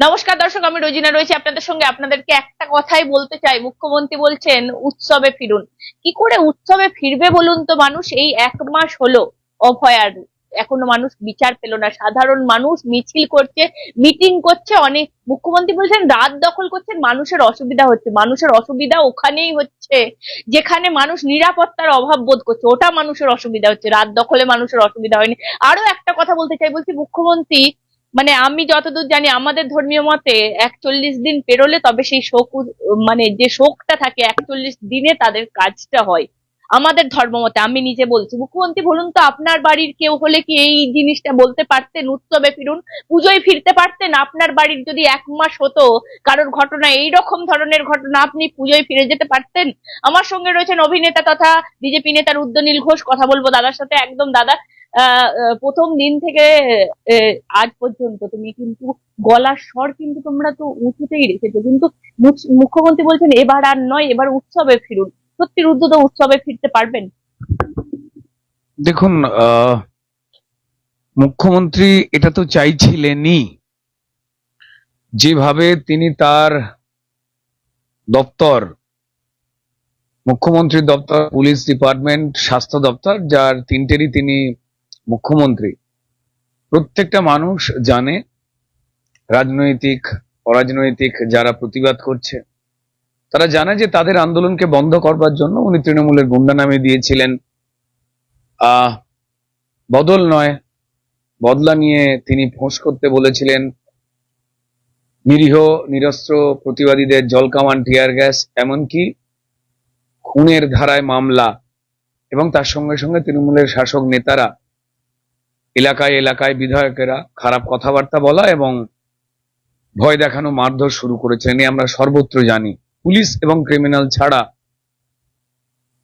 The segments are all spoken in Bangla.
নমস্কার দর্শক, আমি রোজিনা রয়েছি আপনাদের সঙ্গে। আপনাদেরকে একটা কথাই বলতে চাই। মুখ্যমন্ত্রী বলছেন, উৎসবে ফিরুন। কি করে উৎসবে ফিরবে বলুন তো মানুষ? এই এক মাস হলো অভয়ার এখনও মানুষ বিচার পেল না। সাধারণ মানুষ মিছিল করছে, মিটিং করছে, অনেক মুখ্যমন্ত্রী বলছেন, রাত দখল করছেন, মানুষের অসুবিধা হচ্ছে। মানুষের অসুবিধা ওখানেই হচ্ছে, যেখানে মানুষ নিরাপত্তার অভাব বোধ করছে। ওটা মানুষের অসুবিধা হচ্ছে। রাত দখলে মানুষের অসুবিধা হয়নি। আরও একটা কথা বলতে চাই। বলছি, মুখ্যমন্ত্রী মানে আমি যতদূর জানি, আমাদের ধর্মীয় মতে একচল্লিশ দিন পেরোলে তবে সেই শোক মানে যে শোকটা থাকে, একচল্লিশ দিনে তাদের কাজটা হয়। আমাদের ধর্ম মতে, আমি নিজে বলছি। মুখ্যমন্ত্রী, বলুন তো, আপনার বাড়ির কেউ হলে কি এই জিনিসটা বলতে পারতেন? উৎসবে ফিরুন, পুজোয় ফিরতে পারতেন? আপনার বাড়ির যদি এক মাস হতো, কারোর ঘটনা এই রকম ধরনের ঘটনা, আপনি পুজোয় ফিরে যেতে পারতেন? আমার সঙ্গে রয়েছেন অভিনেতা তথা বিজেপি নেতার উদ্যনীল ঘোষ। কথা বলব দাদার সাথে, একদম দাদা। প্রথম দিন থেকে আজ পর্যন্ত তুমি কিন্তু গলার স্বর কিন্তু তোমরা তো উঁচুতেই রেখেছো। কিন্তু মুখ- মুখ্যমন্ত্রী বলছেন, এবার আর নয়, এবার উৎসবে ফিরুন। সত্যি রুদ্র উৎসবে ফিরতে পারবেন? দেখুন মুখ্যমন্ত্রী এটা তো চাইছিলেনই। যেভাবে তিনি তার দপ্তর মুখ্যমন্ত্রী দপ্তর, পুলিশ ডিপার্টমেন্ট, স্বাস্থ্য দপ্তর, যার তিনটেরই তিনি মুখ্যমন্ত্রী। প্রত্যেকটা মানুষ জানে রাজনৈতিক, অরাজনৈতিক যারা প্রতিবাদ করছে, তারা জানে যে তাদের আন্দোলনকে বন্ধ করবার জন্য উনি তৃণমূলের গুন্ডা নামে দিয়েছিলেন। আহ বদল নয়, বদলা নিয়ে তিনি ফোঁস করতে বলেছিলেন। নিরীহ, নিরস্ত্র প্রতিবাদীদের জলকামান টিয়ার গ্যাস, এমনকি খুনের ধারায় মামলা। এবং তার সঙ্গে সঙ্গে তৃণমূলের শাসক নেতারা এলাকায় এলাকায় বিধায়কেরা খারাপ কথাবার্তা বলা এবং ভয় দেখানো মারধর শুরু করেছিলেন এ আমরা সর্বত্র জানি। পুলিশ এবং ক্রিমিনাল ছাড়া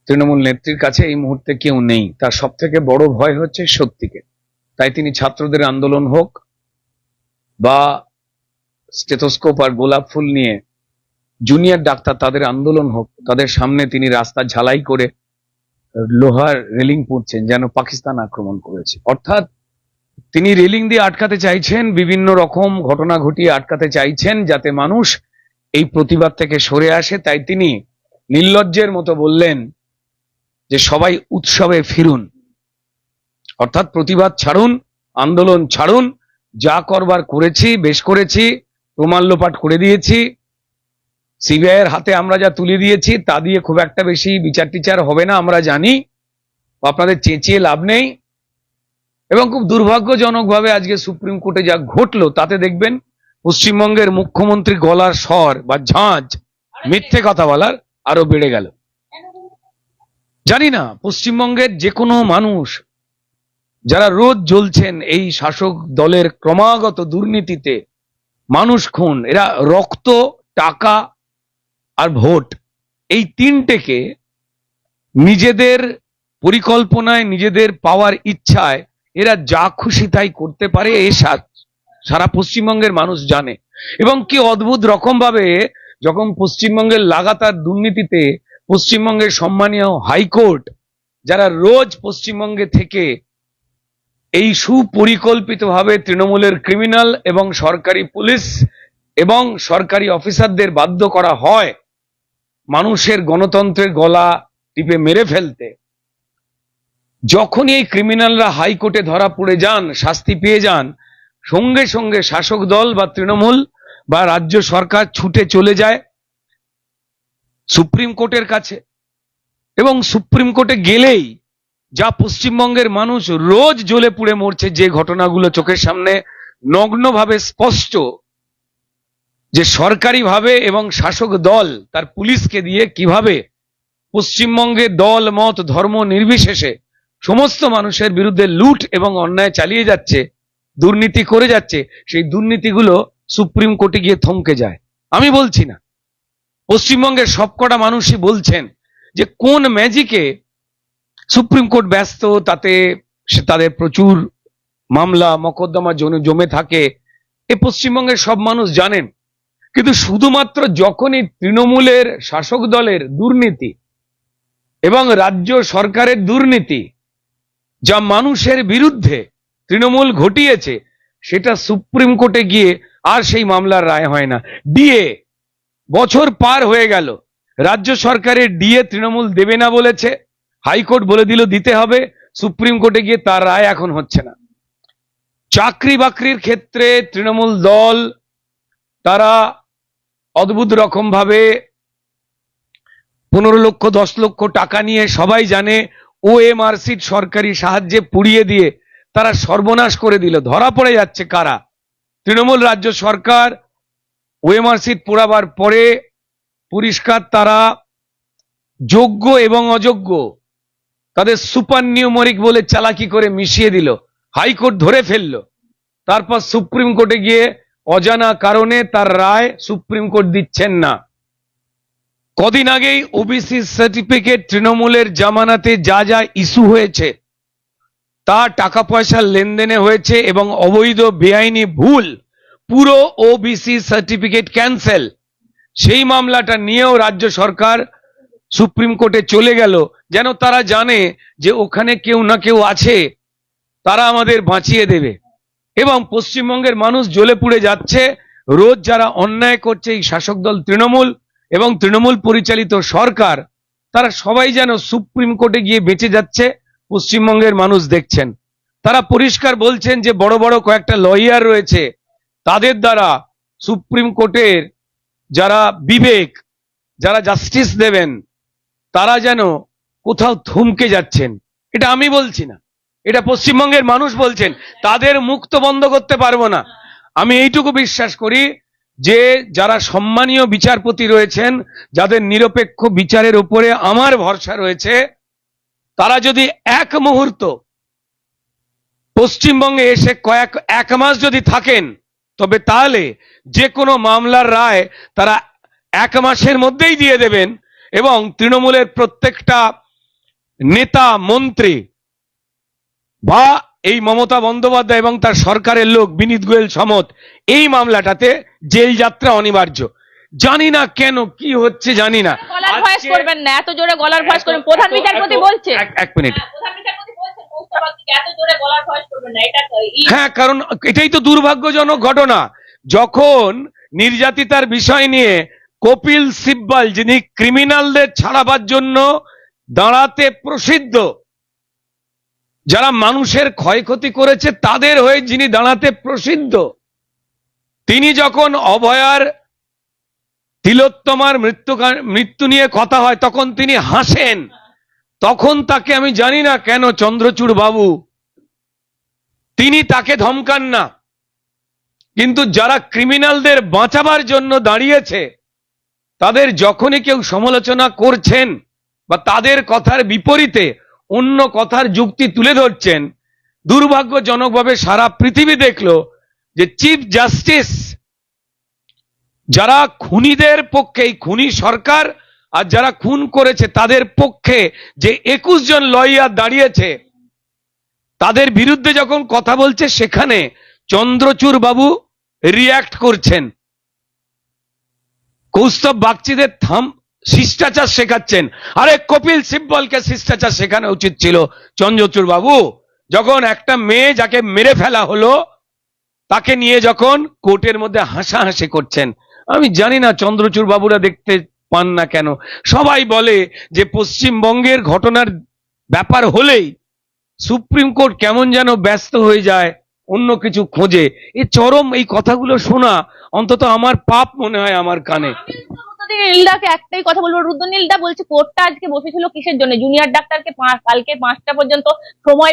তৃণমূল নেত্রীর কাছে এই মুহূর্তে কেউ নেই। তার সব থেকে বড় ভয় হচ্ছে সত্যিকে। তাই তিনি ছাত্রদের আন্দোলন হোক বা স্টেথোস্কোপ আর গোলাপ ফুল নিয়ে জুনিয়র ডাক্তার তাদের আন্দোলন হোক, তাদের সামনে তিনি রাস্তা ঝালাই করে লোহার রেলিং পুড়ছেন যেন পাকিস্তান আক্রমণ করেছে। অর্থাৎ তিনি রেলিং দিয়ে আটকাতে চাইছেন, বিভিন্ন রকম ঘটনা ঘটিয়ে আটকাতে চাইছেন যাতে মানুষ এই প্রতিবাদ থেকে সরে আসে। তাই তিনি নির্লজ্জের মতো বললেন যে, সবাই উৎসবে ফিরুন। অর্থাৎ প্রতিবাদ ছাড়ুন, আন্দোলন ছাড়ুন, যা করবার করেছি, বেশ করেছি, প্রমাণ লোপাট করে দিয়েছি সিবিআই এর হাতে আমরা যা তুলে দিয়েছি, তা দিয়ে খুব একটা বেশি বিচার টিচার হবে না, আমরা জানি। আপনাদের চেঁচিয়ে লাভ নেই। এবং খুব দুর্ভাগ্যজনকভাবে আজকে সুপ্রিম কোর্টে যা ঘটলো, তাতে দেখবেন পশ্চিমবঙ্গের মুখ্যমন্ত্রী গলার স্বর বা ঝাঁঝ মিথ্যে কথা বলার আরও বেড়ে গেল। জানি না, পশ্চিমবঙ্গের যে কোনো মানুষ যারা রোজ জ্বলছেন এই শাসক দলের ক্রমাগত দুর্নীতিতে, মানুষ খুন, এরা রক্ত, টাকা আর ভোট, এই তিনটেকে নিজেদের পরিকল্পনায়, নিজেদের পাওয়ার ইচ্ছায় এরা যা খুশি তাই করতে পারে, এ সারা পশ্চিমবঙ্গের মানুষ জানে। এবং কি অদ্ভুত রকম ভাবে যখন পশ্চিমবঙ্গের লাগাতার দুর্নীতিতে পশ্চিমবঙ্গের সম্মানীয় হাইকোর্ট যারা রোজ পশ্চিমবঙ্গে থেকে এই সুপরিকল্পিতভাবে তৃণমূলের ক্রিমিনাল এবং সরকারি পুলিশ এবং সরকারি অফিসারদের বাধ্য করা হয়, মানুষের গণতন্ত্রের গলা টিপে মেরে ফেলতে। যখনই এই ক্রিমিনালরা হাইকোর্টে ধরা পড়ে যান, শাস্তি পেয়ে যান, সঙ্গে সঙ্গে শাসক দল বা তৃণমূল বা রাজ্য সরকার ছুটে চলে যায় সুপ্রিম কোর্টের কাছে। এবং সুপ্রিম কোর্টে গেলেই যা পশ্চিমবঙ্গের মানুষ রোজ জ্বলে পুড়ে মরছে যে ঘটনাগুলো চোখের সামনে নগ্নভাবে স্পষ্ট, যে সরকারিভাবে এবং শাসক দল তার পুলিশকে দিয়ে কীভাবে পশ্চিমবঙ্গে দল, মত, ধর্ম নির্বিশেষে সমস্ত মানুষের বিরুদ্ধে লুট এবং অন্যায় চালিয়ে যাচ্ছে, দুর্নীতি করে যাচ্ছে, সেই দুর্নীতিগুলো সুপ্রিম কোর্টে গিয়ে থমকে যায়। আমি বলছি না। পশ্চিমবঙ্গের সবকটা মানুষই বলছেন যে কোন ম্যাজিকে সুপ্রিম কোর্ট ব্যস্ত, তাতে তাদের প্রচুর মামলা, মকদ্দমা জমে থাকে। এ পশ্চিমবঙ্গের সব মানুষ জানেন। কিন্তু শুধুমাত্র যখনই তৃণমূলের শাসক দলের দুর্নীতি এবং রাজ্য সরকারের দুর্নীতি যা মানুষের বিরুদ্ধে তৃণমূল ঘটিয়েছে, সেটা সুপ্রিম কোর্টে গিয়ে আর সেই মামলার রায় হয় না। ডিএ বছর পার হয়ে গেল। রাজ্য সরকারের ডিএ তৃণমূল দেবে না বলেছে। হাইকোর্ট বলে দিল দিতে হবে। সুপ্রিম কোর্টে গিয়ে তার রায় এখন হচ্ছে না। চাকরি বাকরির ক্ষেত্রে তৃণমূল দল তারা অদ্ভুত রকম ভাবে পনেরো লক্ষ, দশ লক্ষ টাকা নিয়ে সবাই জানে ওএমআরসির সরকারি সাহায্যে পুড়িয়ে দিয়ে তারা সর্বনাশ করে দিল। ধরা পড়ে যাচ্ছে কারা? তৃণমূল রাজ্য সরকার ওএমআরসিট পোড়াবার পরে পরিষ্কার তারা যোগ্য এবং অযোগ্য, তাদের সুপার নিউমরিক বলে চালাকি করে মিশিয়ে দিল, হাইকোর্ট ধরে ফেলল। তারপর সুপ্রিম কোর্টে গিয়ে অজানা কারণে তার রায় সুপ্রিম কোর্ট দিচ্ছেন না। কদিন আগেই ওবিসি সার্টিফিকেট তৃণমূলের জামানাতে যা যা ইস্যু হয়েছে, তা টাকা পয়সার লেনদেনে হয়েছে এবং অবৈধ বেআইনি ভুল পুরো ওবিসি সার্টিফিকেট ক্যান্সেল সেই মামলাটা নিয়েও রাজ্য সরকার সুপ্রিম কোর্টে চলে গেল, যেন তারা জানে যে ওখানে কেউ না কেউ আছে, তারা আমাদের বাঁচিয়ে দেবে। এবং পশ্চিমবঙ্গের মানুষ জ্বলে পুড়ে যাচ্ছে, রোজ যারা অন্যায় করছে এই শাসক দল তৃণমূল এবং তৃণমূল পরিচালিত সরকার, তারা সবাই যেন সুপ্রিম কোর্টে গিয়ে বেঁচে যাচ্ছে, পশ্চিমবঙ্গের মানুষ দেখছেন। তারা পরিষ্কার বলছেন যে বড় বড় কয়েকটা লয়ার রয়েছে, তাদের দ্বারা সুপ্রিম কোর্টের যারা বিবেক, যারা জাস্টিস দেবেন, তারা যেন কোথাও থমকে যাচ্ছেন। এটা আমি বলছি না। এটা পশ্চিমবঙ্গের মানুষ বলছেন। তাদের মুক্ত বন্ধ করতে পারব না। আমি এইটুকু বিশ্বাস করি যে যারা সম্মানীয় বিচারপতি রয়েছেন, যাদের নিরপেক্ষ বিচারের উপরে আমার ভরসা রয়েছে, তারা যদি এক মুহূর্ত পশ্চিমবঙ্গে এসে কয়েক, এক মাস যদি থাকেন, তবে তাহলে যে কোনো মামলার রায় তারা এক মাসের মধ্যেই দিয়ে দেবেন এবং তৃণমূলের প্রত্যেকটা নেতা, মন্ত্রী বা এই মমতা বন্দ্যোপাধ্যায় এবং তার সরকারের লোক বিনীত গোয়েল সমত এই মামলাটাতে জেল যাত্রা অনিবার্য। জানি না কেন কি হচ্ছে জানি না। গলার ভয়েস করবেন না এত জোরে গলার ভয়েস করবেন। প্রধান বিচারপতি বলছে। এক- এক মিনিট। হ্যাঁ, হ্যাঁ কারণ এটাই তো দুর্ভাগ্যজনক ঘটনা। যখন নির্যাতিতার বিষয় নিয়ে কপিল সিব্বল যিনি ক্রিমিনালদের ছাড়াবার জন্য দাঁড়াতে প্রসিদ্ধ যারা মানুষের ক্ষয়ক্ষতি করেছে তাদের হয়ে যিনি দাঁড়াতে প্রসিদ্ধ তিনি যখন অভয়ার তিলোত্তমার মৃত্যু মৃত্যু নিয়ে কথা হয়, তখন তিনি হাসেন। তখন তাকে আমি জানি না কেন চন্দ্রচূড় বাবু, তিনি তাকে ধমকান না। কিন্তু যারা ক্রিমিনালদের বাঁচাবার জন্য দাঁড়িয়েছে, তাদের যখনই কেউ সমালোচনা করছেন বা তাদের কথার বিপরীতে অন্য কথার যুক্তি তুলে ধরছেন, দুর্ভাগ্যজনকভাবে সারা পৃথিবী দেখল যে চিফ জাস্টিস যারা খুনিদের পক্ষে খুনি সরকার আর যারা খুন করেছে, তাদের পক্ষে যে একুশ জন লয়ার দাঁড়িয়েছে, তাদের বিরুদ্ধে যখন কথা বলছে, সেখানে চন্দ্রচূড় বাবু রিয়াক্ট করছেন। কৌস্তব বাগচিদের থাম, শিষ্টাচার শেখাচ্ছেন। আরে কপিল সিব্বলকে শিষ্টাচার শেখানো উচিত ছিল চন্দ্রচূড় বাবু। যখন একটা মেয়ে যাকে মেরে ফেলা হলো তাকে নিয়ে যখন কোর্টের মধ্যে হাসাহাসি করছেন, আমি জানি না চন্দ্রচূড় বাবুরা দেখতে পান না কেন। সবাই বলে যে পশ্চিমবঙ্গের ঘটনার ব্যাপার হলেই সুপ্রিম কোর্ট কেমন যেন ব্যস্ত হয়ে যায়, অন্য কিছু খোঁজে। এ চরম এই কথাগুলো শোনা অন্তত আমার পাপ মনে হয় আমার কানে। রুদ্রনীলদাকে একটাই কথা বলব রুদ্র রুদ্রনীলদা বলছে কোর্টটা আজকে বসেছিল কিসের জন্য? জুনিয়র ডাক্তারকে কালকে পাঁচটা পর্যন্ত সময়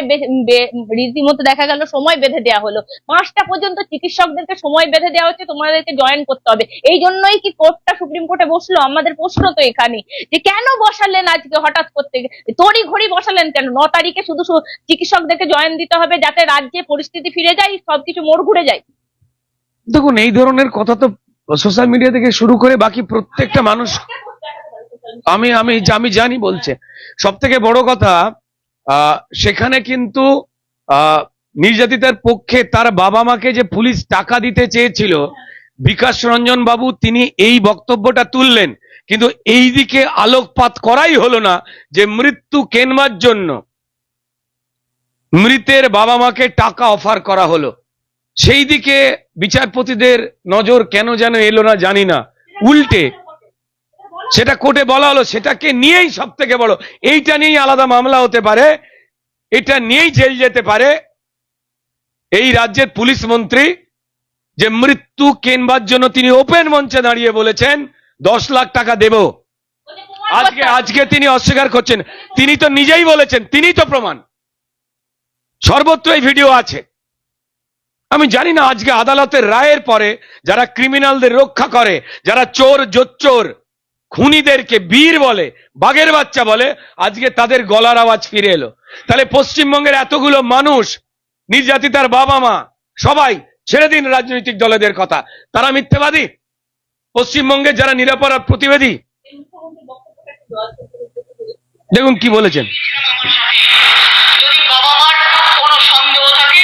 রীতিমতো দেখা গেল, সময় বেঁধে দেওয়া হলো। পাঁচটা পর্যন্ত চিকিৎসকদেরকে সময় বেঁধে দেওয়া হচ্ছে, তোমাদেরকে জয়েন করতে হবে। এই জন্যই কি কোর্টটা সুপ্রিম কোর্টে বসল? আমাদের প্রশ্ন তো এখানে। যে কেন বসালেন আজকে হঠাৎ করতে? তড়ি ঘড়ি বসালেন কেন? ন তারিখে শুধু চিকিৎসকদেরকে জয়েন দিতে হবে যাতে রাজ্যে পরিস্থিতি ফিরে যায়, সবকিছু মোড় ঘুরে যায়। দেখুন, এই ধরনের কথা তো সোশ্যাল মিডিয়া থেকে শুরু করে বাকি প্রত্যেকটা মানুষ আমি আমি আমি জানি বলছে। সব থেকে বড় কথা সেখানে কিন্তু নির্যাতিতার পক্ষে তার বাবা মাকে যে পুলিশ টাকা দিতে চেয়েছিল, বিকাশ রঞ্জন বাবু, তিনি এই বক্তব্যটা তুললেন। কিন্তু এই দিকে আলোকপাত করাই হলো না যে মৃত্যু কেনবার জন্য মৃতের বাবা মাকে টাকা অফার করা হলো। সেই দিকে বিচারপতিদের নজর কেন যেন এলো না জানি না। উল্টে সেটা কোর্টে বলা হলো, সেটাকে নিয়েই সব থেকে বড়। এইটা নিয়েই আলাদা মামলা হতে পারে, এটা নিয়েই জেল যেতে পারে। এই রাজ্যের পুলিশ মন্ত্রী যে মৃত্যু কেনবার জন্য তিনি ওপেন মঞ্চে দাঁড়িয়ে বলেছেন, দশ লাখ টাকা দেব। আজকে আজকে তিনি অস্বীকার করছেন। তিনি তো নিজেই বলেছেন, তিনি তো প্রমাণ। সর্বত্র এই ভিডিও আছে। জানি না আজকে আদালতের রায়ের পরে যারা ক্রিমিনালদের রক্ষা করে, যারা চোর, জোচ্চোর, খুনিদেরকে বীর বলে, বাঘের বাচ্চা বলে, আজকে তাদের গলার আওয়াজ ফিরে এলো। তাহলে পশ্চিমবঙ্গের এতগুলো মানুষ, নির্যাতিতার বাবা মা, সবাই ছেড়ে দিন রাজনৈতিক দলেদের কথা। তারা মিথ্যেবাদী? পশ্চিমবঙ্গের যারা নিরাপরাধ প্রতিবাদী? দেখুন কি বলেছেন। কোনো সন্দেহ থাকে,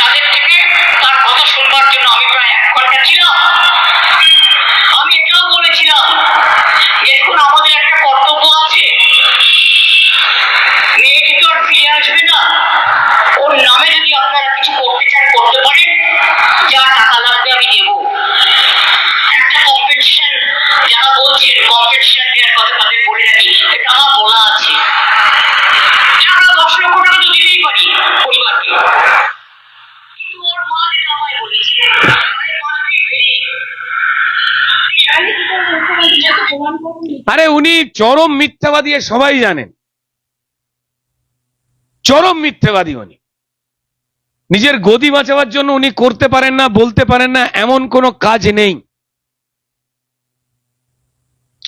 তাদের থেকে তার কথা শুনবার জন্য আমি প্রায় এক ঘণ্টা ছিলাম। উনি চরম মিথ্যাবাদী সবাই জানেন। চরম মিথ্যাবাদী উনি। নিজের গদি বাঁচাবার জন্য উনি করতে পারেন না, বলতে পারেন না, এমন কোনো কাজ নেই।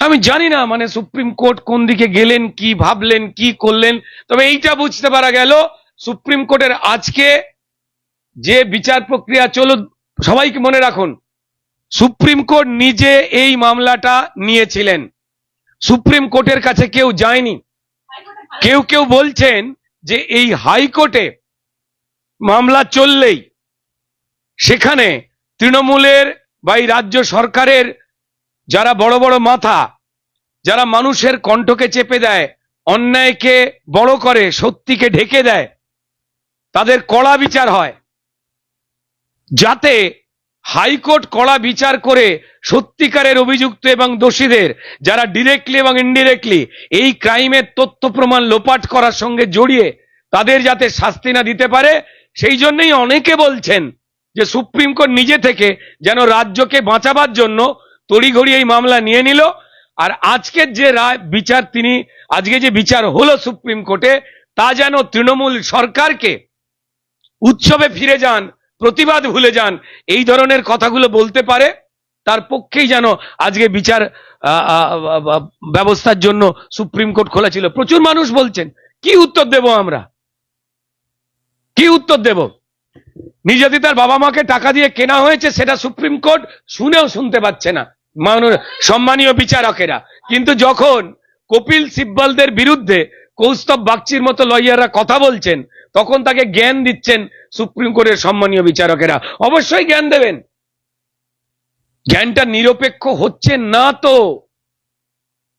আমি জানি না মানে সুপ্রিম কোর্ট কোন দিকে গেলেন, কি ভাবলেন, কি করলেন, তবে এইটা বুঝতে পারা গেল, সুপ্রিম কোর্টের আজকে যে বিচার প্রক্রিয়া চলো সবাইকে মনে রাখুন, সুপ্রিম কোর্ট নিজে এই মামলাটা নিয়েছিলেন। সুপ্রিম কোর্টের কাছে কেউ যায়নি। কেউ কেউ বলছেন যে এই হাইকোর্টে মামলা চললেই সেখানে তৃণমূলের বা রাজ্য সরকারের যারা বড় বড় মাথা, যারা মানুষের কণ্ঠকে চেপে দেয়, অন্যায়কে বড় করে, সত্যিকে ঢেকে দেয়, তাদের কড়া বিচার হয়। যাতে হাইকোর্ট কড়া বিচার করে সত্যিকারের অভিযুক্ত এবং দোষীদের, যারা ডিরেক্টলি এবং ইনডিরেক্টলি এই ক্রাইমের তথ্য প্রমাণ লোপাট করার সঙ্গে জড়িয়ে তাদের যাতে শাস্তি না দিতে পারে, সেই জন্যই অনেকে বলছেন যে সুপ্রিম কোর্ট নিজে থেকে যেন রাজ্যকে বাঁচাবার জন্য তড়িঘড়ি এই মামলা নিয়ে নিল। আর আজকের যে রায় বিচার তিনি, আজকে যে বিচার হলো সুপ্রিম কোর্টে, তা যেন তৃণমূল সরকারকে উৎসবে ফিরে যান প্রতিবাদ ভুলে যান। এই ধরনের কথাগুলো বলতে পারে, তার পক্ষেই যেন আজকে বিচার ব্যবস্থার জন্য সুপ্রিম কোর্ট খোলা ছিল। প্রচুর মানুষ বলছেন, কি উত্তর দেব আমরা? কি উত্তর দেব? নির্যাতিতার বাবা মাকে টাকা দিয়ে কেনা হয়েছে, সেটা সুপ্রিম কোর্ট শুনেও শুনতে পাচ্ছে না মাননীয় সম্মানীয় বিচারকেরা। কিন্তু যখন কপিল সিব্বলদের বিরুদ্ধে কৌস্তব বাগচির মতো লয়াররা কথা বলছেন তখন তাকে জ্ঞান দিচ্ছেন সুপ্রিম কোর্টের সম্মানীয় বিচারকেরা? অবশ্যই জ্ঞান দেবেন। জ্ঞানটা নিরপেক্ষ হচ্ছে না তো।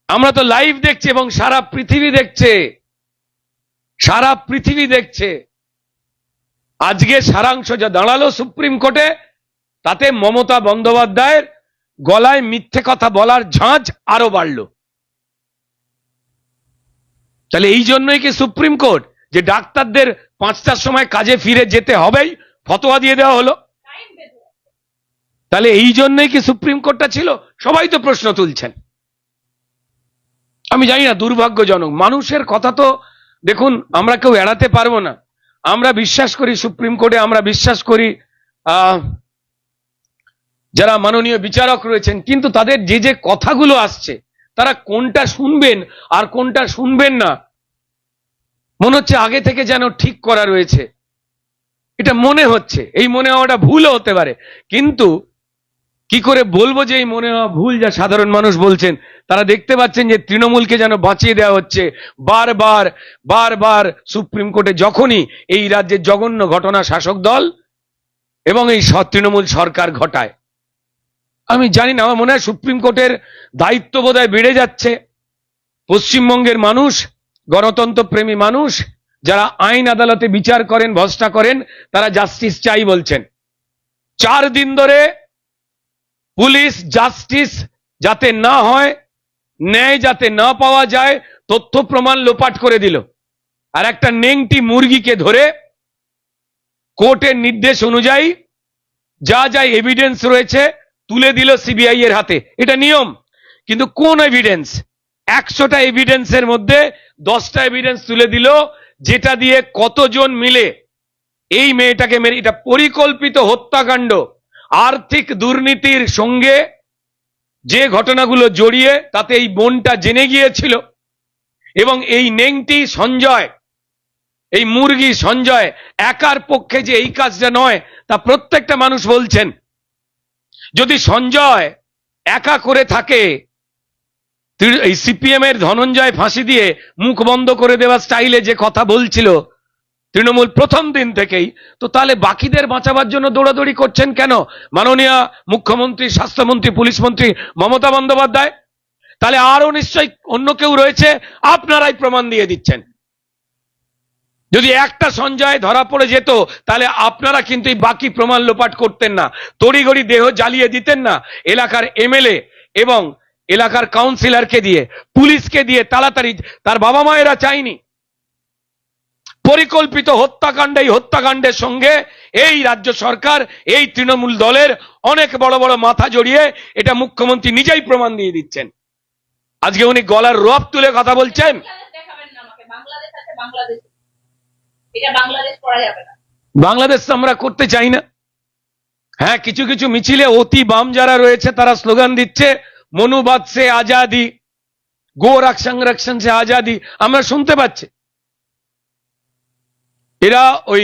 আমরা তো লাইভ দেখছি এবং সারা পৃথিবী দেখছে। সারা পৃথিবী দেখছে। আজকে সারাংশ যা দাঁড়াল সুপ্রিম কোর্টে, তাতে মমতা বন্দ্যোপাধ্যায়ের গলায় মিথ্যে কথা বলার ঝাঁঝ আরও বাড়লো। তাহলে এই জন্যই কি সুপ্রিম কোর্ট, যে ডাক্তারদের পাঁচটার সময় কাজে ফিরে যেতে হবেই, ফতোয়া দিয়ে দেওয়া হলো। তাহলে এই জন্যই কি সুপ্রিম কোর্টটা ছিল? সবাই তো প্রশ্ন তুলছেন। আমি জানি না, দুর্ভাগ্যজনক। মানুষের কথা তো, দেখুন, আমরা কেউ এড়াতে পারব না। আমরা বিশ্বাস করি সুপ্রিম কোর্টে, আমরা বিশ্বাস করি যারা মাননীয় বিচারক রয়েছেন, কিন্তু তাদের যে যে কথাগুলো আসছে, তারা কোনটা শুনবেন আর কোনটা শুনবেন না মনে হচ্ছে আগে থেকে যেন ঠিক করা রয়েছে। এটা মনে হচ্ছে। এই মনে হওয়াটা ভুলও হতে পারে। কিন্তু কি করে বলব যে এই মনে হওয়া ভুল যা সাধারণ মানুষ বলছেন, তারা দেখতে পাচ্ছেন যে তৃণমূলকে যেন বাঁচিয়ে দেওয়া হচ্ছে। বারবার বারবার সুপ্রিম কোর্টে যখনই এই রাজ্যের জঘন্য ঘটনা শাসক দল এবং এই তৃণমূল সরকার ঘটায়। আমি জানি না, আমার মনে হয় সুপ্রিম কোর্টের দায়িত্ব বোধহয় বেড়ে যাচ্ছে। পশ্চিমবঙ্গের মানুষ গণতন্ত্র প্রেমী মানুষ যারা আইন আদালতে বিচার করেন, ভরসা করেন, তারা জাস্টিস চাই বলছেন। চার দিন ধরে পুলিশ জাস্টিস যাতে না হয়, ন্যায় যাতে না পাওয়া যায়, তথ্য প্রমাণ লোপাট করে দিল। আর একটা নেংটি মুরগিকে ধরে কোর্টের নির্দেশ অনুযায়ী যা যা এভিডেন্স রয়েছে তুলে দিল সিবিআই এর হাতে। এটা নিয়ম, কিন্তু কোন এভিডেন্স একশোটা এভিডেন্সের মধ্যে দশটা এভিডেন্স তুলে দিল, যেটা দিয়ে কতজন মিলে এই মেয়েটাকে মেরে, এটা পরিকল্পিত হত্যাকাণ্ড, আর্থিক দুর্নীতির সঙ্গে যে ঘটনাগুলো জড়িয়ে তাতে এই বোনটা জেনে গিয়েছিল, এবং এই নেংটি সঞ্জয়, এই মুরগি সঞ্জয় একার পক্ষে যে এই কাজটা নয়, তা প্রত্যেকটা মানুষ বলছেন, যদি সঞ্জয় একা করে থাকে এই সিপিএম এর ধনঞ্জয় ফাঁসি দিয়ে মুখ বন্ধ করে দেওয়া স্টাইলে যে কথা বলছিল তৃণমূল প্রথম দিন থেকেই, তো তাহলে বাকিদের বাঁচাবার জন্য দৌড়াদৌড়ি করছেন কেন? মাননীয় মুখ্যমন্ত্রী, স্বাস্থ্যমন্ত্রী, পুলিশ মন্ত্রী মমতা বন্দ্যোপাধ্যায়? তাহলে আরও নিশ্চয়ই অন্য কেউ রয়েছে, আপনারাই প্রমাণ দিয়ে দিচ্ছেন। যদি একটা সঞ্জয় ধরা পড়ে যেত, তাহলে আপনারা কিন্তু এই বাকি প্রমাণ লোপাট করতেন না। তড়িঘড়ি দেহ জ্বালিয়ে দিতেন না। এলাকার এমএলএ এবং এলাকার কাউন্সিলরকে দিয়ে, পুলিশকে দিয়ে তাড়াতাড়ি, তার বাবা মায়েরা চায়নি। পরিকল্পিত হত্যাকাণ্ড, এই হত্যাকাণ্ডের সঙ্গে এই রাজ্য সরকার, এই তৃণমূল দলের অনেক বড় বড় মাথা জড়িয়ে এটা মুখ্যমন্ত্রী নিজেই প্রমাণ দিয়ে দিচ্ছেন। আজকে উনি গলার রব তুলে কথা বলছেন। বাংলাদেশ আমরা করতে চাই না। হ্যাঁ কিছু কিছু মিছিলে অতি বাম যারা রয়েছে, তারা স্লোগান দিচ্ছে মনুবাদ সে আজাদি গো সংরক্ষণ সে আজাদি, আমরা শুনতে পাচ্ছি। এরা ওই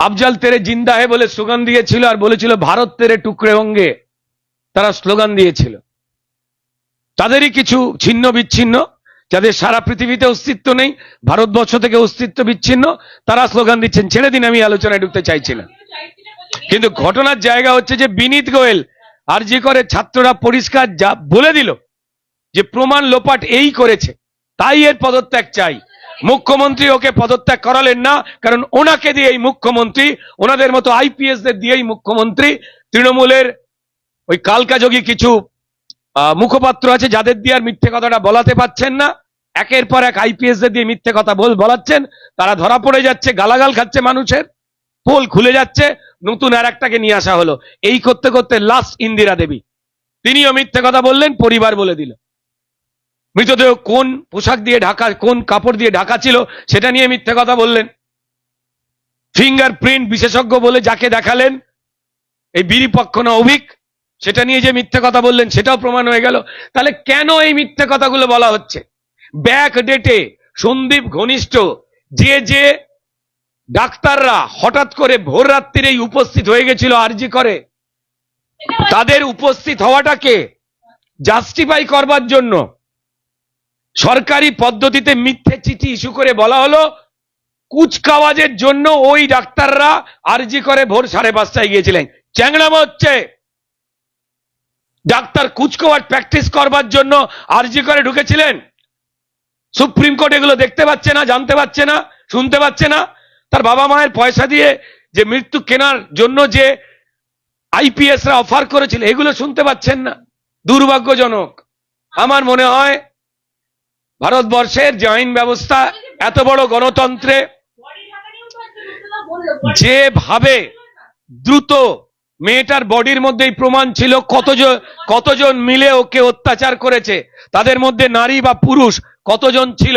আফজাল তেরে জিন্দা হে বলে স্লোগান দিয়েছিল আর বলেছিল, ভারত তেরে টুকরে অঙ্গে তারা স্লোগান দিয়েছিল। তাদেরই কিছু ছিন্ন বিচ্ছিন্ন, যাদের সারা পৃথিবীতে অস্তিত্ব নেই, ভারতবর্ষ থেকে অস্তিত্ব বিচ্ছিন্ন, তারা স্লোগান দিচ্ছেন, ছেড়ে দিন, আমি আলোচনায় ঢুকতে চাইছিলাম। কিন্তু ঘটনার জায়গা হচ্ছে যে বিনীত গোয়েল আর যে করে ছাত্ররা পরিষ্কার যা বলে দিল যে প্রমাণ লোপাট এই করেছে, তাই এর পদত্যাগ চাই। মুখ্যমন্ত্রী ওকে পদত্যাগ করালেন না, কারণ ওনাকে দিয়ে এই মুখ্যমন্ত্রী, ওনাদের মতো আইপিএস দের দিয়েই মুখ্যমন্ত্রী। তৃণমূলের ওই কালকাযোগী কিছু মুখপাত্র আছে, যাদের দিয়ে আর মিথ্যে কথাটা বলাতে পাচ্ছেন না। একের পর এক আইপিএস দের দিয়ে মিথ্যে কথা বল, বলাচ্ছেন। তারা ধরা পড়ে যাচ্ছে, গালাগাল খাচ্ছে মানুষের। পোল খুলে যাচ্ছে, নতুন আর একটাকে নিয়ে আসা হলো। এই করতে করতে লাস্ট ইন্দিরা দেবী। তিনিও মিথ্যে কথা বললেন, পরিবার বলে দিল। মৃতদেহ কোন পোশাক দিয়ে ঢাকা, কোন কাপড় দিয়ে ঢাকা ছিল, সেটা নিয়ে মিথ্যে কথা বললেন। ফিঙ্গার প্রিন্ট বিশেষজ্ঞ বলে যাকে দেখালেন, এই বিরিপক্ষ না অভিক, সেটা নিয়ে যে মিথ্যে কথা বললেন, সেটাও প্রমাণ হয়ে গেল। তাহলে কেন এই মিথ্যে কথাগুলো বলা হচ্ছে? ব্যাক ডেটে সন্দীপ ঘনিষ্ঠ, যে যে ডাক্তাররা হঠাৎ করে ভোর রাত্রিরেই উপস্থিত হয়ে গেছিল আরজি করে। তাদের উপস্থিত হওয়াটাকে জাস্টিফাই করবার জন্য। সরকারি পদ্ধতিতে মিথ্যে চিঠি ইস্যু করে বলা হলো, কুচকাওয়াজের জন্য ওই ডাক্তাররা আরজি করে ভোর সাড়ে পাঁচটায় গিয়েছিলেন। চ্যাংড়ামো হচ্ছে ডাক্তার কুচকাওয়াজ প্র্যাকটিস করবার জন্য আরজি করে ঢুকেছিলেন। সুপ্রিম কোর্ট এগুলো দেখতে পাচ্ছে না, জানতে পারছে না, শুনতে পাচ্ছে না। তার বাবা মায়ের পয়সা দিয়ে যে মৃত্যু কেনার জন্য যে আইপিএস রা অফার করেছিল, এগুলো শুনতে পাচ্ছেন না। দুর্ভাগ্যজনক। আমার মনে হয় ভারতবর্ষের যে আইন ব্যবস্থা, এত বড় গণতন্ত্রে যেভাবে দ্রুত মেয়েটার বডির মধ্যেই প্রমাণ ছিল, কতজন কতজন মিলে ওকে অত্যাচার করেছে, তাদের মধ্যে নারী বা পুরুষ কতজন ছিল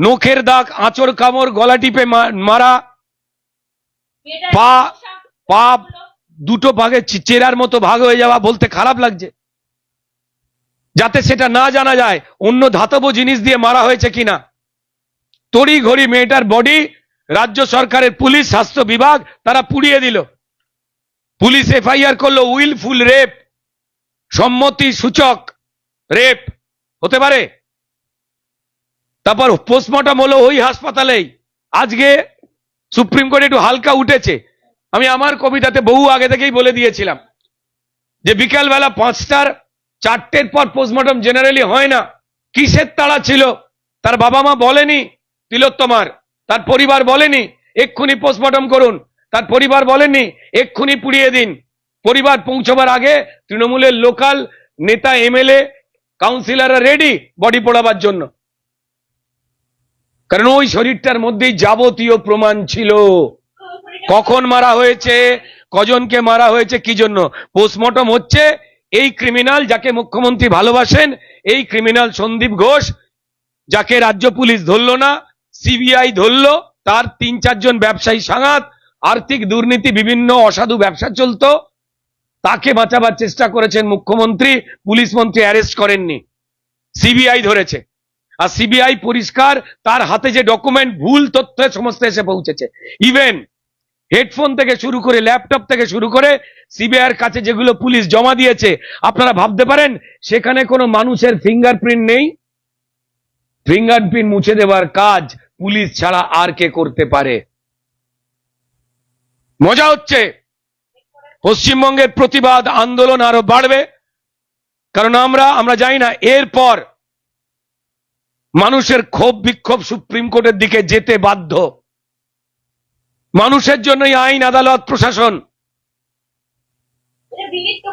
নখের দাগ আঁচড় কামড় গলা টিপে মারা পা- পা দুটো ভাগে চেরার মতো ভাগ হয়ে যাওয়া বলতে খারাপ লাগছে। যাতে সেটা না জানা যায় অন্য ধাতব জিনিস দিয়ে মারা হয়েছে কিনা। তড়ি ঘড়ি মেয়েটার বডি রাজ্য সরকারের পুলিশ স্বাস্থ্য বিভাগ তারা পুড়িয়ে দিল। পুলিশ এফআইআর করল উইলফুল রেপ সম্মতি সূচক রেপ হতে পারে? তারপর পোস্টমর্টম হলো ওই হাসপাতালেই। আজকে সুপ্রিম কোর্ট একটু হালকা উঠেছে। আমি আমার কবিতাতে বহু আগে থেকেই বলে দিয়েছিলাম যে বিকালবেলা পাঁচটার, চারটের পর পোস্টমর্টম জেনারেলি হয় না। কিসের তাড়া ছিল? তার বাবা মা বলেনি, তিলোত্তমার। তার পরিবার বলেনি, এক্ষুনি পোস্টমর্টম করুন। তার পরিবার বলেননি এক্ষুনি পুড়িয়ে দিন। পরিবার পৌঁছবার আগে তৃণমূলের লোকাল নেতা, এমএলএ কাউন্সিলররা রেডি বডি পোড়াবার জন্য। কারণ ওই শরীরটার মধ্যেই যাবতীয় প্রমাণ ছিল। কখন মারা হয়েছে, কজনকে মারা হয়েছে, কি জন্য? পোস্টমর্টম হচ্ছে এই ক্রিমিনাল যাকে মুখ্যমন্ত্রী ভালোবাসেন, এই ক্রিমিনাল সন্দীপ ঘোষ, যাকে রাজ্য পুলিশ ধরলো না, সিবিআই ধরলো, তার তিন চারজন ব্যবসায়ী সাঙাত, আর্থিক দুর্নীতি, বিভিন্ন অসাধু ব্যবসা চলতো। তাকে বাঁচাবার চেষ্টা করেছেন মুখ্যমন্ত্রী, পুলিশ মন্ত্রী অ্যারেস্ট করেননি। সিবিআই ধরেছে। আর সিবিআই পরিষ্কার, তার হাতে যে ডকুমেন্ট ভুল তথ্য সমস্ত এসে পৌঁছেছে। ইভেন হেডফোন থেকে শুরু করে ল্যাপটপ থেকে শুরু করে সিবিআইয়ের কাছে যেগুলো পুলিশ জমা দিয়েছে, আপনারা ভাবতে পারেন, সেখানে কোনো মানুষের ফিঙ্গারপ্রিন্ট নেই। ফিঙ্গারপ্রিন্ট মুছে দেওয়ার কাজ পুলিশ ছাড়া আর কে করতে পারে? মজা হচ্ছে। পশ্চিমবঙ্গের প্রতিবাদ, আন্দোলন আরও বাড়বে। কারণ আমরা আমরা জানি না, এরপর মানুষের ক্ষোভ বিক্ষোভ সুপ্রিম কোর্টের দিকে যেতে বাধ্য। মানুষের জন্যই আইন আদালত প্রশাসন। বিনীত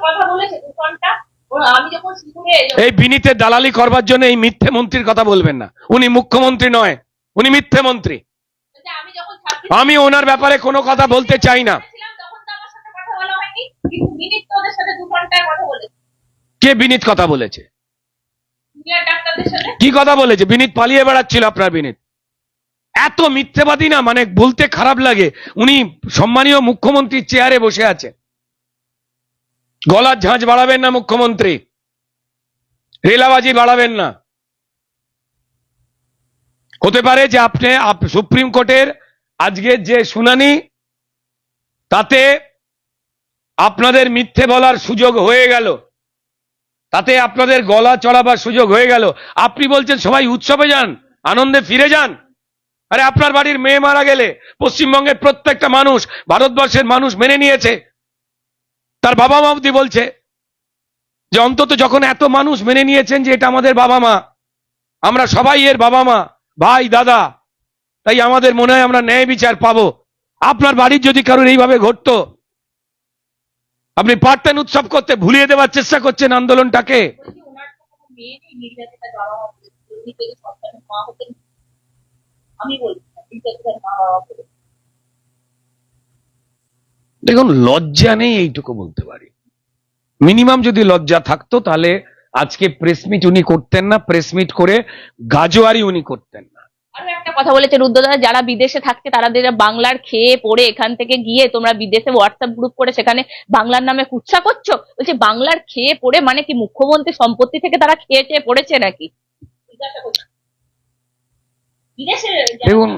এই বিনীতের দালালি করবার জন্য এই মিথ্যে মন্ত্রীর কথা বলবেন না। উনি মুখ্যমন্ত্রী নয় উনি মিথ্যে মন্ত্রী। আমি ছাত্রী আমি ওনার ব্যাপারে কোনো কথা বলতে চাই না। বিনীত কে বিনীত কথা বলেছে? কি কথা বলেছে? বিনীত পালিয়ে বেড়াচ্ছিল আপনার বিনীত। এত মিথ্যেবাদী না মানে বলতে খারাপ লাগে। উনি সম্মানীয় মুখ্যমন্ত্রীর চেয়ারে বসে আছে গলার ঝাঁজ বাড়াবেন না মুখ্যমন্ত্রী। রেলাবাজি বাড়াবেন না। হতে পারে যে আপনি সুপ্রিম কোর্টের আজকের যে শুনানি, তাতে আপনাদের মিথ্যে বলার সুযোগ হয়ে গেল। তাতে আপনাদের গলা চড়াবার সুযোগ হয়ে গেল। আপনি বলছেন সবাই উৎসবে যান, আনন্দে ফিরে যান। আরে আপনার বাড়ির মেয়ে মারা গেলে পশ্চিমবঙ্গের প্রত্যেকটা মানুষ, ভারতবর্ষের মানুষ মেনে নিয়েছে। তার বাবা মা অব্দি বলছে যে অন্তত যখন এত মানুষ মেনে নিয়েছেন যে এটা আমাদের বাবা মা, আমরা সবাই এর বাবা মা, ভাই, দাদা, তাই আমাদের মনে হয় আমরা ন্যায় বিচার পাবো। আপনার বাড়ির যদি কারোর এইভাবে ঘটতো আপনি পারতেন উৎসব করতে ভুলিয়ে দেওয়ার চেষ্টা করছেন আন্দোলনটাকে? দেখুন, লজ্জা নেই এইটুকু বলতে পারি। মিনিমাম যদি লজ্জা থাকতো, তাহলে আজকে প্রেস মিট উনি করতেন না প্রেস মিট করে গাজোয়ারি উনি করতেন আরও একটা কথা বলেছে রুদ্রদা যারা বিদেশে থাকছে তারা যারা বাংলার খেয়ে পড়ে এখান থেকে গিয়ে তোমরা বিদেশে হোয়াটসঅ্যাপ গ্রুপ করে সেখানে বাংলার নামে কুৎসা করছ? বলছে বাংলার খেয়ে পড়ে মানে কি মুখ্যমন্ত্রী সম্পত্তি থেকে তারা খেয়ে চেয়ে পড়েছে নাকি? দেখুন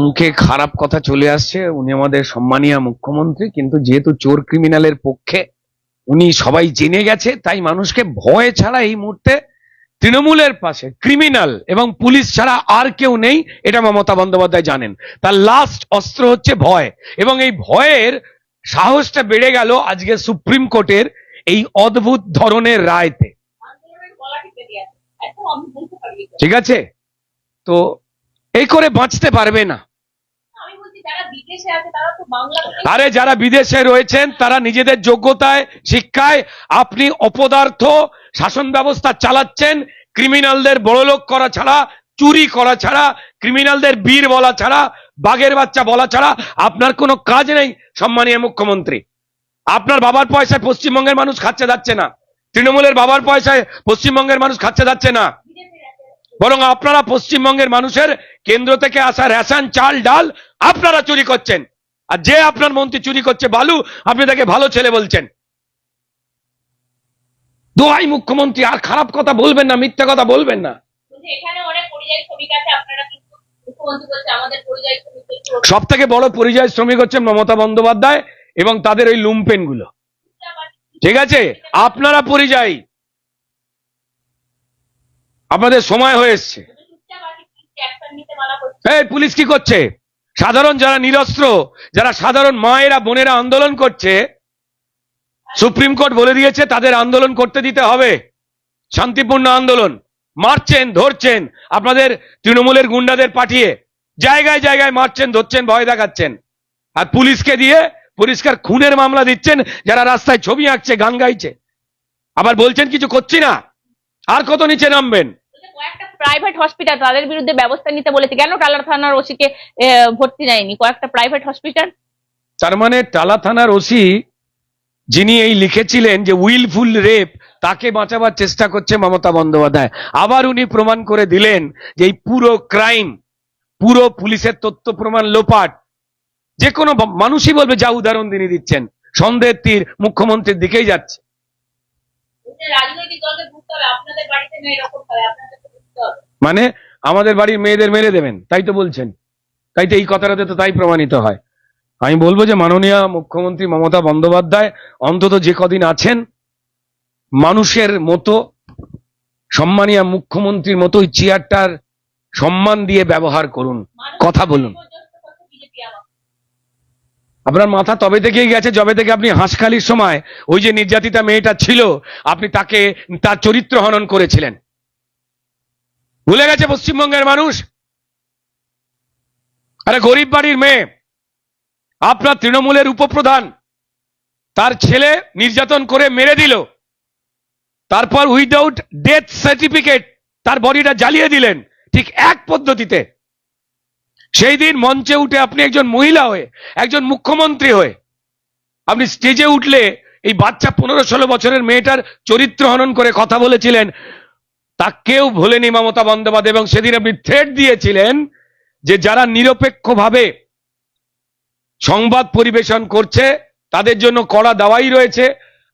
মুখে খারাপ কথা চলে আসছে উনি আমাদের সম্মানীয় মুখ্যমন্ত্রী কিন্তু যেহেতু চোর ক্রিমিনালের পক্ষে উনি সবাই জেনে গেছে তাই মানুষকে ভয় ছাড়া এই মুহূর্তে তৃণমূলের পাশে ক্রিমিনাল এবং পুলিশ ছাড়া আর কেউ নেই, এটা মমতা বন্দ্যোপাধ্যায় জানেন। তার লাস্ট অস্ত্র হচ্ছে ভয় এবং এই ভয়ের সাহসটা বেড়ে গেল আজকে সুপ্রিম কোর্টের এই অদ্ভুত ধরনের রায়তে। ঠিক আছে? তো এই করে বাঁচতে পারবে না। আরে যারা বিদেশে রয়েছেন, তারা নিজেদের যোগ্যতায়, শিক্ষায় আপনি অপদার্থ শাসন ব্যবস্থা চালাচ্ছেন ক্রিমিনালদের বড়লোক করা ছাড়া, চুরি করা ছাড়া ক্রিমিনালদের বীর বলা ছাড়া, বাঘের বাচ্চা বলা ছাড়া আপনার কোনো কাজ নেই, সম্মানীয় মুখ্যমন্ত্রী। আপনার বাবার পয়সায় পশ্চিমবঙ্গের মানুষ খাচ্ছে যাচ্ছে না। তৃণমূলের বাবার পয়সায় পশ্চিমবঙ্গের মানুষ খাচ্ছে যাচ্ছে না। বরং আপনারা পশ্চিমবঙ্গের মানুষের কেন্দ্র থেকে আসা রেশন, চাল, ডাল আপনারা চুরি করছেন। আর যে আপনার মন্ত্রী চুরি করছে, বালু, আপনি তাকে ভালো ছেলে বলছেন। দোহাই মুখ্যমন্ত্রী আর খারাপ কথা বলবেন না মিথ্যা কথা বলবেন না। সব থেকে বড় পরিযায়ী শ্রমিক হচ্ছে মমতা বন্দ্যোপাধ্যায় এবং তাদের ওই লুম্পেনগুলো ঠিক আছে? আপনারা পরিযায়ী। আপনাদের সময় হয়ে এসছে। এই পুলিশ কি করছে? সাধারণ যারা নিরস্ত্র যারা সাধারণ মায়েরা বোনেরা আন্দোলন করছে সুপ্রিম কোর্ট বলে দিয়েছে তাদের আন্দোলন করতে দিতে হবে। শান্তিপূর্ণ আন্দোলন। মারছেন ধরছেন আপনাদের তৃণমূলের গুন্ডাদের পাঠিয়ে জায়গায় জায়গায় মারছেন ধরছেন ভয় দেখাচ্ছেন। আর পুলিশকে দিয়ে পরিষ্কার খুনের মামলা দিচ্ছেন যারা রাস্তায় ছবি আঁকছে গান গাইছে। আবার বলছেন কিছু করছি না। আর কত নিচে নামবেন? কয়েকটা প্রাইভেট হসপিটাল তাদের বিরুদ্ধে ব্যবস্থা নিতে বলেছে। কেন থানার ওসিকে ভর্তি নেয়নি? কয়েকটা প্রাইভেট হসপিটাল তার মানে টালা থানার ওসি যিনি এই লিখেছিলেন যে উইলফুল রেপ তাকে বাঁচাবার চেষ্টা করছে মমতা বন্দ্যোপাধ্যায়। আবার উনি প্রমাণ করে দিলেন যে এই পুরো ক্রাইম পুরো পুলিশের তথ্য প্রমাণ লোপাট। যে কোনো মানুষই বলবে যা উদাহরণ তিনি দিচ্ছেন। সন্দেহের তীর মুখ্যমন্ত্রীর দিকেই যাচ্ছে। মানে আমাদের বাড়ির মেয়েদের মেরে দেবেন তাই তো বলছেন। তাই তো এই কথাটাতে তো তাই প্রমাণিত হয়। আমি বলব যে মাননীয় মুখ্যমন্ত্রী মমতা বন্দ্যোপাধ্যায় অন্তত যে কদিন আছেন মানুষের মতো সম্মানীয় মুখ্যমন্ত্রীর মতো ওই চেয়ারটার সম্মান দিয়ে ব্যবহার করুন কথা বলুন। আপনার মাথা তবে থেকেই গেছে যবে থেকে আপনি হাঁসখালির সময় ওই যে নির্যাতিতা মেয়েটা ছিল আপনি তাকে তার চরিত্র হনন করেছিলেন। ভুলে গেছে পশ্চিমবঙ্গের মানুষ? আরে গরিব বাড়ির মেয়ে আপনার তৃণমূলের উপপ্রধান, তার ছেলে নির্যাতন করে মেরে দিল, তারপর উইদাউট ডেথ সার্টিফিকেট তার বডিটা জ্বালিয়ে দিলেন, ঠিক এক পদ্ধতিতে। সেই দিন মঞ্চে উঠে আপনি একজন মহিলা হয়ে, একজন মুখ্যমন্ত্রী হয়ে, আপনি স্টেজে উঠলে এই বাচ্চা পনেরো ষোলো বছরের মেয়েটার চরিত্র হনন করে কথা বলেছিলেন, তা কেউ ভোলেনি মমতা বন্দ্যোপাধ্যায় এবং সেদিন আপনি থ্রেট দিয়েছিলেন যে যারা নিরপেক্ষভাবে সংবাদ পরিবেশন করছে তাদের জন্য কড়া দাওয়াই রয়েছে।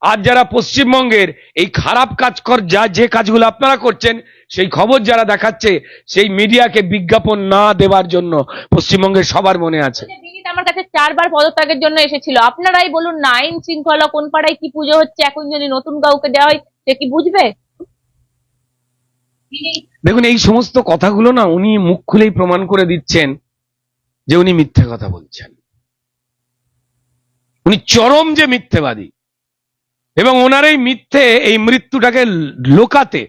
আর যারা পশ্চিমবঙ্গের এই খারাপ কাজ কর যা যে কাজগুলো আপনারা করছেন সেই খবর যারা দেখাচ্ছে সেই মিডিয়াকে বিজ্ঞাপন না দেওয়ার জন্য পশ্চিমবঙ্গের সবার মনে আছে। বিনীত আমার কাছে চারবার পদত্যাগের জন্য এসেছিল। আপনারাই বলুন না আইন শৃঙ্খলা কোন পাড়ায় কি পুজো হচ্ছে এখন যদি নতুন কাউকে দেওয়া হয় সে কি বুঝবে? দেখুন এই সমস্ত কথাগুলো না উনি মুখ খুলেই প্রমাণ করে দিচ্ছেন যে উনি মিথ্যে কথা বলছেন। উনি চরম যে মিথ্যেবাদী। এবং ওনার এই মিথ্যে, এই মৃত্যুটাকে লোকাতে,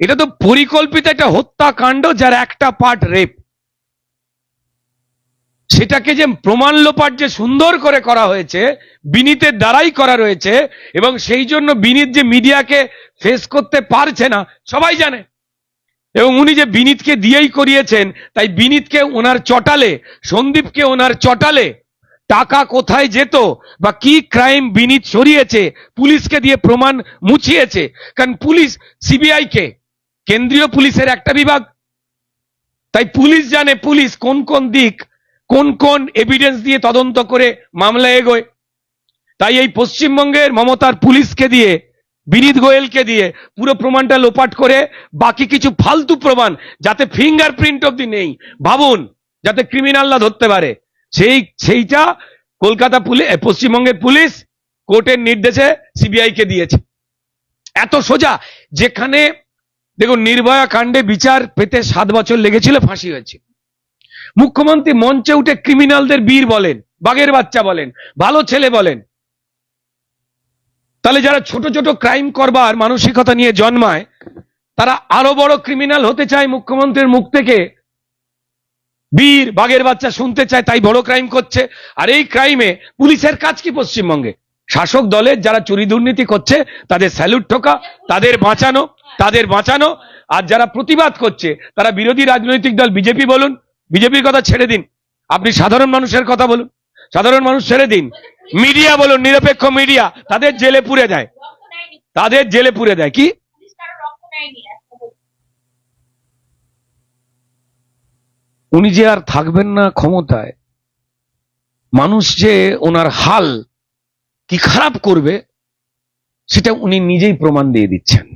এটা তো পরিকল্পিত একটা হত্যাকাণ্ড যার একটা পার্ট রেপ সেটাকে যে প্রমাণ লোপাট যে সুন্দর করে করা হয়েছে, বিনীতের দ্বারাই করা রয়েছে, এবং সেই জন্য বিনীত যে মিডিয়াকে ফেস করতে পারছে না, সবাই জানে। এবং উনি যে বিনীতকে দিয়েই করিয়েছেন, তাই বিনীতকে ওনার চটালে, সন্দীপকে ওনার চটালে টাকা কোথায় যেত বা কি ক্রাইম বিনীত সরিয়েছে পুলিশকে দিয়ে প্রমাণ মুছিয়েছে? কারণ পুলিশ সিবিআই কে, কেন্দ্রীয় পুলিশের একটা বিভাগ। তাই পুলিশ জানে পুলিশ কোন কোন দিক, কোন কোন এভিডেন্স দিয়ে তদন্ত করে মামলা এগোয়। তাই এই পশ্চিমবঙ্গের মমতার পুলিশকে দিয়ে, বিনীত গোয়েলকে দিয়ে পুরো প্রমাণটা লোপাট করে বাকি কিছু ফালতু প্রমাণ যাতে ফিঙ্গারপ্রিন্ট অব্দি নেই। ভাবুন, যাতে ক্রিমিনালরা ধরতে পারে। সেই, সেইটা কলকাতা পুলিশ পশ্চিমবঙ্গের পুলিশ কোর্টের নির্দেশে সিবিআই কে দিয়েছে। এত সোজা, যেখানে দেখুন নির্ভয়া কাণ্ডে বিচার পেতে সাত বছর লেগেছিল, ফাঁসি হয়েছে। মুখ্যমন্ত্রী মঞ্চে উঠে ক্রিমিনালদের বীর বলেন, বাঘের বাচ্চা বলেন, ভালো ছেলে বলেন। তাহলে যারা ছোট ছোট ক্রাইম করবার মানসিকতা নিয়ে জন্মায়, তারা আরও বড় ক্রিমিনাল হতে চায় মুখ্যমন্ত্রীর মুখ থেকে বীর বাঘের বাচ্চা শুনতে চায়, তাই বড় ক্রাইম করছে। আর এই ক্রাইমে পুলিশের কাজ কি পশ্চিমবঙ্গে? শাসক দলের যারা চুরি দুর্নীতি করছে, তাদের স্যালুট ঠোকা, তাদের বাঁচানো তাদের বাঁচানো। আর যারা প্রতিবাদ করছে, তারা বিরোধী রাজনৈতিক দল, বিজেপি বলুন, বিজেপির কথা ছেড়ে দিন। আপনি সাধারণ মানুষের কথা বলুন, সাধারণ মানুষ ছেড়ে দিন। মিডিয়া বলুন, নিরপেক্ষ মিডিয়া, তাদের জেলে পুরে দেয় তাদের জেলে পুরে দেয় কি পুলিশ কারও রক্ত নেয়নি একটা বলছি। উনি যে আর থাকবেন না ক্ষমতায়, মানুষ যে ওনার হাল কি খারাপ করবে, সেটা উনি নিজেই প্রমাণ দিয়ে দিচ্ছেন।